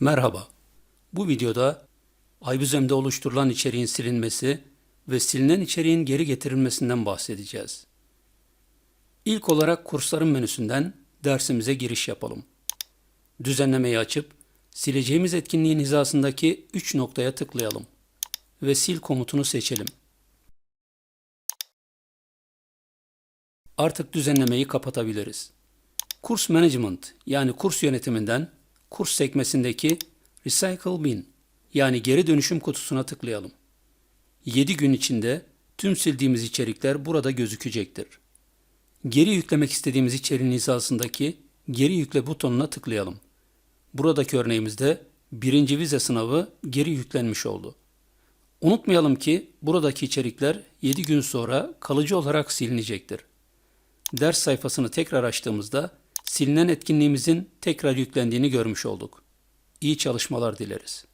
Merhaba. Bu videoda iBüzem'de oluşturulan içeriğin silinmesi ve silinen içeriğin geri getirilmesinden bahsedeceğiz. İlk olarak kursların menüsünden dersimize giriş yapalım. Düzenlemeyi açıp sileceğimiz etkinliğin hizasındaki 3 noktaya tıklayalım ve sil komutunu seçelim. Artık düzenlemeyi kapatabiliriz. Kurs Management yani kurs yönetiminden kurs sekmesindeki Recycle Bin yani geri dönüşüm kutusuna tıklayalım. 7 gün içinde tüm sildiğimiz içerikler burada gözükecektir. Geri yüklemek istediğimiz içeriğin hizasındaki geri yükle butonuna tıklayalım. Buradaki örneğimizde birinci vize sınavı geri yüklenmiş oldu. Unutmayalım ki buradaki içerikler 7 gün sonra kalıcı olarak silinecektir. Ders sayfasını tekrar açtığımızda silinen etkinliğimizin tekrar yüklendiğini görmüş olduk. İyi çalışmalar dileriz.